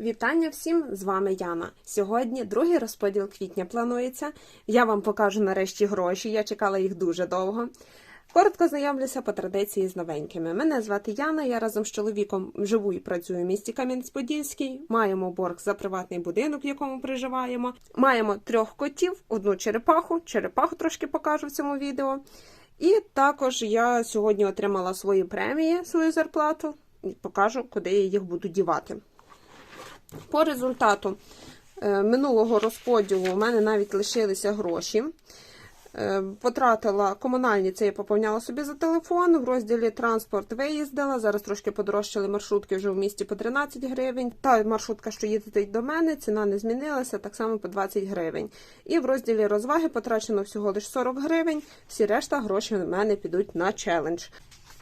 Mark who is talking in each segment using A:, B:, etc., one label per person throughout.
A: Вітання всім! З вами Яна. Сьогодні другий розподіл квітня планується. Я вам покажу нарешті гроші. Я чекала їх дуже довго. Коротко знайомлюся по традиції з новенькими. Мене звати Яна. Я разом з чоловіком живу і працюю в місті Кам'янець-Подільський. Маємо борг за приватний будинок, в якому проживаємо. Маємо трьох котів, одну черепаху. Черепаху трошки покажу в цьому відео. І також я сьогодні отримала свої премії, свою зарплату. Покажу, куди я їх буду дівати. По результату е, минулого розподілу у мене навіть лишилися гроші. Е, Потратила комунальні, це я поповняла собі за телефон. В розділі транспорт виїздила. Зараз трошки подорожчали маршрутки вже в місті по 13 гривень. Та маршрутка, що їде до мене, ціна не змінилася, так само по 20 гривень. І в розділі розваги потрачено всього лише 40 гривень. Всі решта гроші в мене підуть на челендж.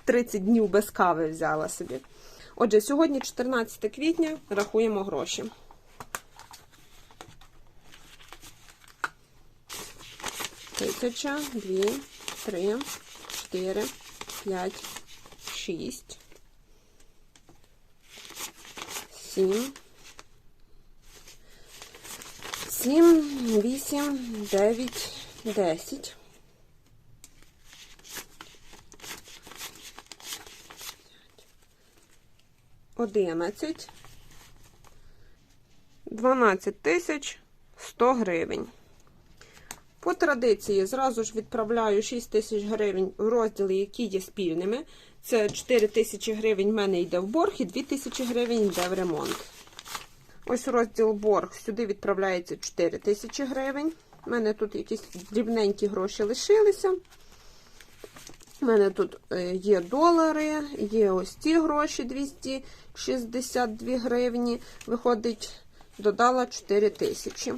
A: 30 днів без кави взяла собі. Отже, сьогодні 14 квітня, рахуємо гроші. Тисяча, дві, три, чотири, п'ять, шість, сім, сім, вісім, дев'ять, десять. Одинадцять. Дванадцять тисяч сто гривень. По традиції зразу ж відправляю 6 тисяч гривень в розділи, які є спільними. Це 4 тисячі гривень в мене йде в борг і 2 тисячі гривень йде в ремонт. Ось розділ борг. Сюди відправляється 4 тисячі гривень. У мене тут якісь дрібненькі гроші лишилися. У мене тут е, є долари, є ось ці гроші 262 гривні. Виходить, додала 4 тисячі.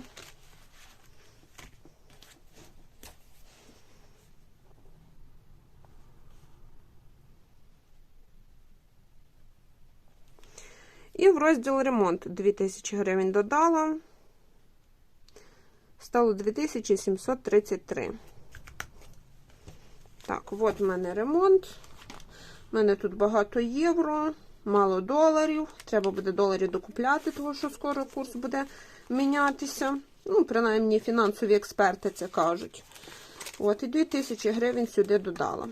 A: І в розділ ремонт 2000 гривень додала. Стало 2733. Так, от в мене ремонт. У мене тут багато євро, мало доларів. Треба буде доларів докупляти, тому що скоро курс буде мінятися. Ну, принаймні, фінансові експерти це кажуть. От, і 2000 гривень сюди додала.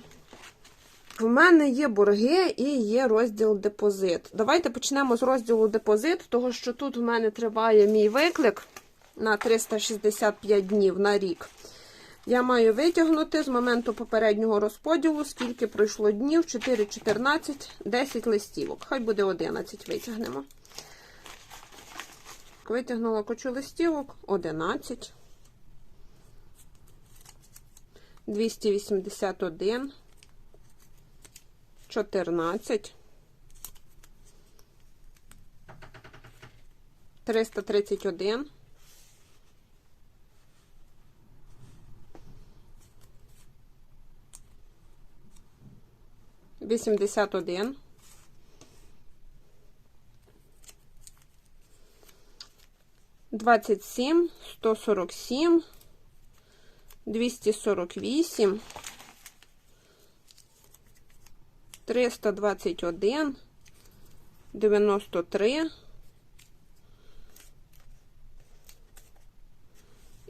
A: В мене є борги і є розділ депозит. Давайте почнемо з розділу депозит, тому що тут в мене триває мій виклик на 365 днів на рік. Я маю витягнути з моменту попереднього розподілу, скільки пройшло днів, 4, 14, 10 листівок. Хай буде 11 витягнемо. Витягнула кучу листівок 11. 281. 14, 331, 81, 27, 147, 248, 321, 93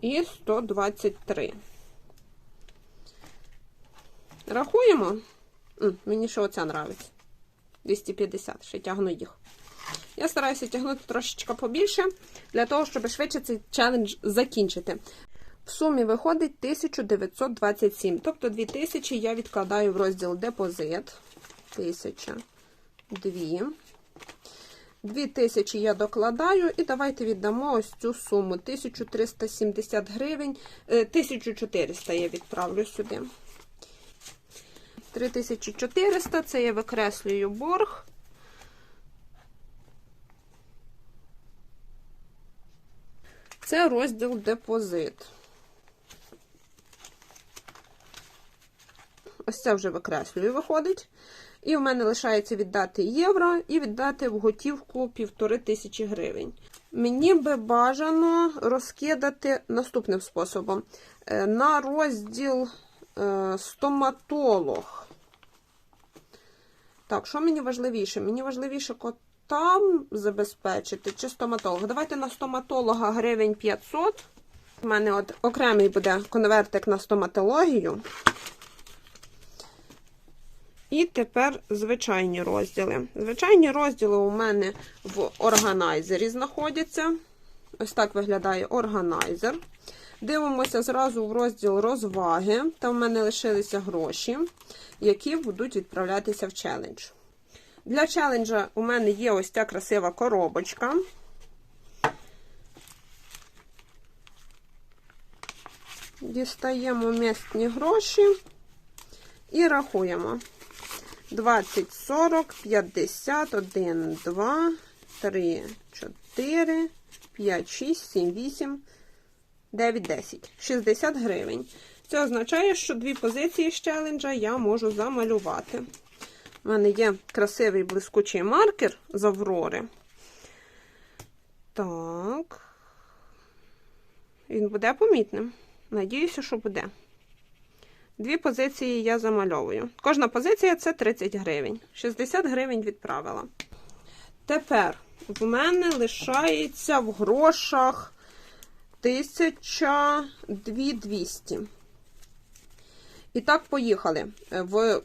A: і 123. Рахуємо. Мені ще оця нравиться. 250, ще тягну їх. Я стараюся тягнути трошечки побільше, для того, щоб швидше цей челендж закінчити. В сумі виходить 1927. Тобто 2000 я відкладаю в розділ депозит. 1000, 2. 2000 я докладаю, і давайте віддамо ось цю суму. 1370 гривень, 1400 я відправлю сюди. 3400 це я викреслюю борг. Це розділ депозит. Ось це вже викреслюю, виходить. І в мене лишається віддати євро і віддати в готівку півтори тисячі гривень. Мені би бажано розкидати наступним способом. Е, На розділ е, стоматолог. Так, що мені важливіше? Мені важливіше кота там забезпечити, чи стоматолога. Давайте на стоматолога гривень 500. У мене от окремий буде конвертик на стоматологію. І тепер звичайні розділи. Звичайні розділи у мене в органайзері знаходяться. Ось так виглядає органайзер. Дивимося зразу в розділ розваги. Там в мене лишилися гроші, які будуть відправлятися в челендж. Для челенджа у мене є ось ця красива коробочка. Дістаємо місні гроші і рахуємо. 20, 40, 50, 1, 2, 3, 4, 5, 6, 7, 8, 9, 10. 60 гривень. Це означає, що дві позиції з челенджа я можу замалювати. У мене є красивий блискучий маркер з Аврори. Так. Він буде помітним. Надіюся, що буде. Дві позиції я замальовую. Кожна позиція це 30 гривень. 60 гривень відправила. Тепер в мене лишається в грошах 1200. І так, поїхали. В,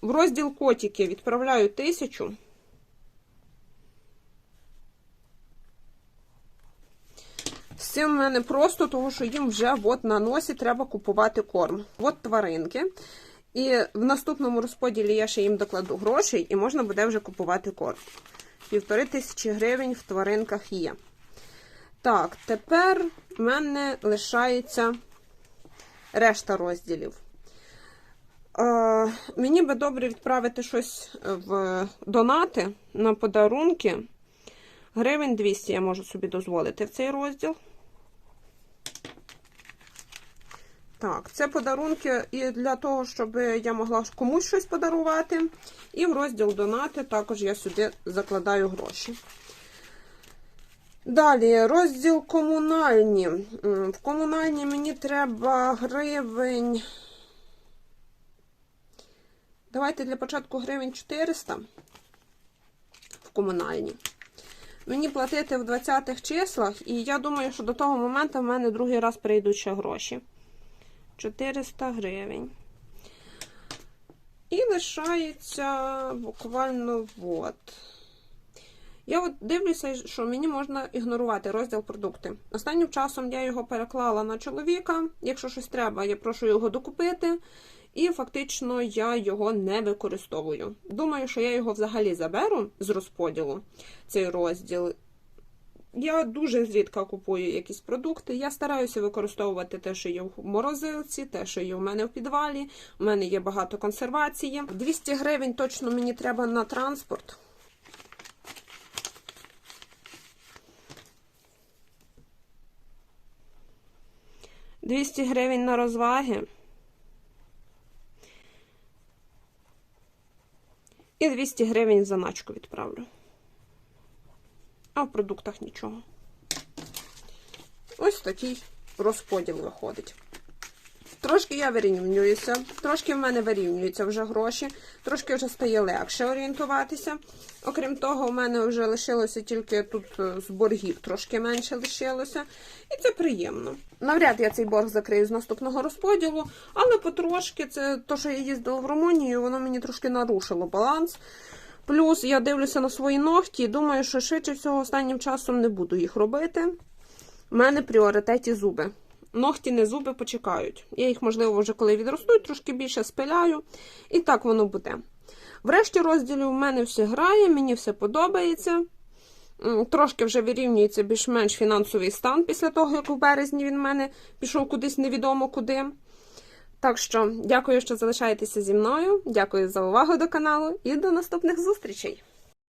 A: в розділ котики відправляю 1000. З цим в мене просто, тому що їм вже от на носі треба купувати корм. От тваринки. І в наступному розподілі я ще їм докладу грошей, і можна буде вже купувати корм. Півтори тисячі гривень в тваринках є. Так, тепер в мене лишається решта розділів. Е, мені би добре відправити щось в донати на подарунки. Гривень 200 я можу собі дозволити в цей розділ. Так, це подарунки і для того, щоб я могла комусь щось подарувати. І в розділ донати також я сюди закладаю гроші. Далі, розділ комунальні. В комунальні мені треба гривень. Давайте для початку гривень 400 в комунальні. Мені платити в 20-х числах, і я думаю, що до того моменту в мене другий раз прийдуть ще гроші. 400 гривень. І лишається буквально от. Я от дивлюся, що мені можна ігнорувати розділ продукти. Останнім часом я його переклала на чоловіка. Якщо щось треба, я прошу його докупити. І фактично я його не використовую. Думаю, що я його взагалі заберу з розподілу, цей розділ. Я дуже зрідка купую якісь продукти. Я стараюся використовувати те, що є в морозилці, те, що є у мене в підвалі. У мене є багато консервації. 200 гривень точно мені треба на транспорт. Двісті гривень на розваги. І 200 гривень заначку відправлю. А в продуктах нічого. Ось такий розподіл виходить. Трошки я вирівнююся, трошки в мене вирівнюються вже гроші, трошки вже стає легше орієнтуватися. Окрім того, у мене вже лишилося тільки тут е, з боргів, трошки менше лишилося. І це приємно. Навряд я цей борг закрию з наступного розподілу, але потрошки це то, що я їздила в Румунію, воно мені трошки нарушило баланс. Плюс я дивлюся на свої ногті і думаю, що швидше всього останнім часом не буду їх робити. У мене пріоритеті зуби. Ногті не зуби почекають. Я їх, можливо, вже коли відростуть, трошки більше спиляю. І так воно буде. Врешті розділів у мене все грає, мені все подобається. Трошки вже вирівнюється більш-менш фінансовий стан після того, як у березні він в мене пішов кудись невідомо куди. Так що, дякую, що залишаєтеся зі мною. Дякую за увагу до каналу і до наступних зустрічей!